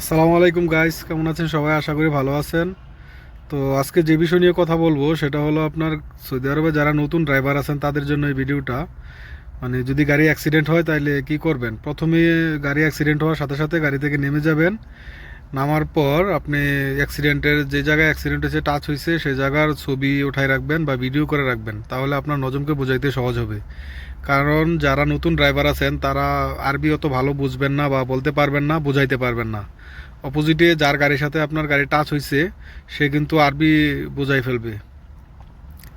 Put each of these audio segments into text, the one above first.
আসসালামু আলাইকুম গাইস কেমন আছেন সবাই? আশা করি ভালো আছেন। তো আজকে যে বিষয় নিয়ে কথা বলব, সেটা হলো আপনার সৌদি আরবে যারা নতুন ড্রাইভার আছেন, তাদের জন্য এই ভিডিওটা মানে যদি গাড়ি অ্যাক্সিডেন্ট হয় তাহলে কি করবেন? প্রথমে গাড়ি অ্যাক্সিডেন্ট হওয়ার সাথে সাথে গাড়ি থেকে নেমে যাবেন। নামার পর আপনি অ্যাক্সিডেন্টের যে জায়গায় অ্যাক্সিডেন্ট হয়েছে টাচ হয়েছে সেই জায়গার ছবি উঠায় রাখবেন বা ভিডিও করে রাখবেন। তাহলে আপনার নজমকে বোঝাইতে সহজ হবে। কারণ যারা নতুন ড্রাইভার আছেন, তারা আরবি অত ভালো বুঝবেন না বা বলতে পারবেন না, বোঝাইতে পারবেন না। অপোজিটে যার গাড়ির সাথে আপনার গাড়ি টাচ হয়েছে সে কিন্তু আরবি বোঝাই ফেলবে।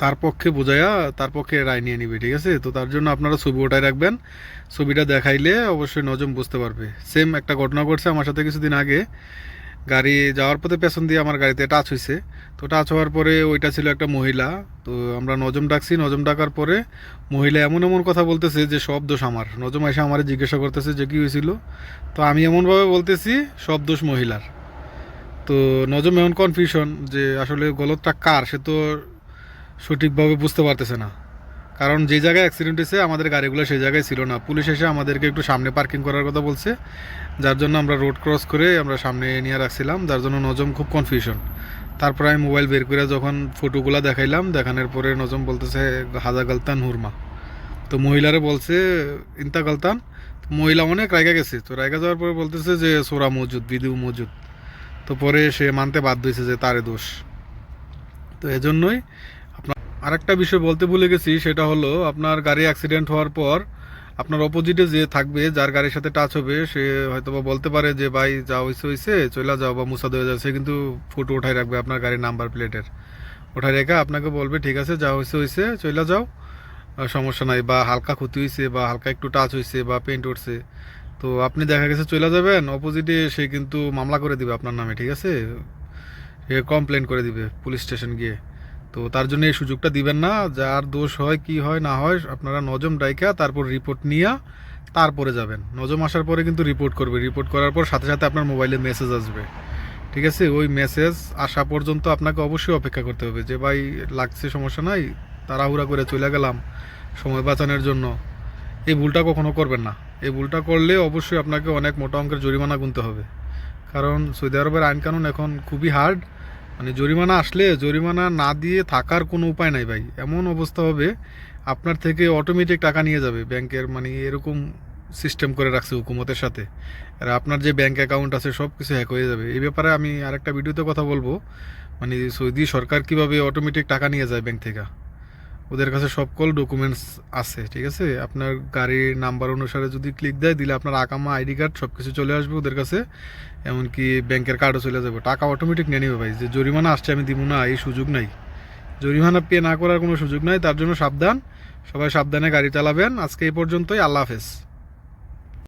তার পক্ষে বোঝাইয়া তার পক্ষে রায় নিয়ে নিবে, ঠিক আছে? তো তার জন্য আপনারা ছবি ওটাই রাখবেন। ছবিটা দেখাইলে অবশ্যই নজম বুঝতে পারবে। সেম একটা ঘটনা ঘটছে আমার সাথে কিছুদিন আগে। গাড়ি যাওয়ার পথে পেছন দিয়ে আমার গাড়িতে টাচ হয়েছে তো টাচ হওয়ার পরে ওইটা ছিল একটা মহিলা। তো আমরা নজম ডাকছি, নজম ডাকার পরে মহিলা এমন এমন কথা বলতেছে যে সব দোষ আমার। নজম এসে আমার জিজ্ঞাসা করতেছে যে কী হয়েছিল তো আমি এমনভাবে বলতেছি, সব দোষ মহিলার। তো নজম এমন কনফিউশন যে আসলে গলতটা কার? সে তো সঠিকভাবে বুঝতে পারতেছে না। কারণ যে জায়গায় অ্যাক্সিডেন্ট হয়েছে, আমাদের গাড়িগুলো সেই জায়গায় ছিল না। পুলিশ এসে আমাদেরকে একটু সামনে পার্কিং করার কথা বলছে। যার জন্য আমরা রোড ক্রস করে আমরা সামনে নিয়ে রাখছিলাম। যার জন্য নজম খুব কনফিউশন তারপরে আমি মোবাইল বের করে যখন ফটোগুলো দেখাইলাম, দেখানোর পরে নজম বলতেছে, হাজা গালতান হুরমা। তো মহিলারে বলছে, ইন্তা গালতান? মহিলা অনেক রায়গা গেছে। তো রায়গা যাওয়ার পরে বলতেছে যে, সোরা মজুদ বিদু মজুদ। তো পরে সে মানতে বাধ্য হয়েছে যে, তারে দোষ। তো এজন্যই আরেকটা বিষয় বলতে ভুলে গেছি, সেটা হলো আপনার গাড়ি অ্যাক্সিডেন্ট হওয়ার পর আপনার অপোজিটে যে থাকবে, যার গাড়ির সাথে টাচ হবে, সে হয়তো বলতে পারে যে, ভাই, যা হয়েছে হয়েছে চলে যাও বা মুসাদ হয়ে যাও। সে কিন্তু ফটো উঠাই রাখবে আপনার গাড়ির নাম্বার প্লেটের ওঠাই রেখে আপনাকে বলবে, ঠিক আছে, যা হয়েছে হয়েছে চলে যাও সমস্যা নাই। বা হালকা ক্ষতি হয়েছে বা হালকা একটু টাচ হয়েছে বা পেন্ট উঠছে। তো আপনি দেখা গেছে চলে যাবেন অপোজিটে সে কিন্তু মামলা করে দিবে আপনার নামে, ঠিক আছে? সে কমপ্লেন করে দিবে পুলিশ স্টেশন গিয়ে। তো তার জন্য এই সুযোগটা দিবেন না। যার দোষ হয়, কি হয়, না হয়, আপনারা নজম ডাইকা তারপর রিপোর্ট নিয়ে তারপরে যাবেন। নজম আসার পরে কিন্তু রিপোর্ট করবে। রিপোর্ট করার পর সাথে সাথে আপনার মোবাইলে মেসেজ আসবে। ঠিক আছে? ওই মেসেজ আসা পর্যন্ত আপনাকে অবশ্যই অপেক্ষা করতে হবে যে, ভাই, লাগছে, সমস্যা নাই, তাড়াহুড়া করে চলে গেলাম সময় বাঁচানোর জন্য। এই ভুলটা কখনো করবেন না। এই ভুলটা করলে অবশ্যই আপনাকে অনেক মোটা অঙ্কের জরিমানা গুনতে হবে। কারণ সৌদি আরবের আইন কানুন এখন খুবই হার্ড মানে জরিমানা আসলে জরিমানা না দিয়ে থাকার কোনো উপায় নাই ভাই। এমন অবস্থা হবে, আপনার থেকে অটোমেটিক টাকা নিয়ে যাবে ব্যাংকের মানে এরকম সিস্টেম করে রাখছে হুকুমতের সাথে। আর আপনার যে ব্যাংক অ্যাকাউন্ট আছে সব কিছু হ্যাক হয়ে যাবে। এই ব্যাপারে আমি আরেকটা ভিডিওতে কথা বলব। মানে সৌদি সরকার কীভাবে অটোমেটিক টাকা নিয়ে যায় ব্যাংক থেকে? ওদের কাছে সকল ডকুমেন্টস আছে, ঠিক আছে? আপনার গাড়ির নাম্বার অনুসারে যদি ক্লিক দেয়, দিলে আপনার আকামা আইডি কার্ড সব কিছু চলে আসবে ওদের কাছে, এমনকি ব্যাংকের কার্ডও চলে যাবে। টাকা অটোমেটিক নিয়ে নেবে ভাই। যে জরিমানা আসছে, আমি দিব না, এই সুযোগ নাই। জরিমানা পে না করার কোনো সুযোগ নাই, তার জন্য সাবধান। সবাই সাবধানে গাড়ি চালাবেন। আজকে এই পর্যন্তই, আল্লাহ হাফেজ।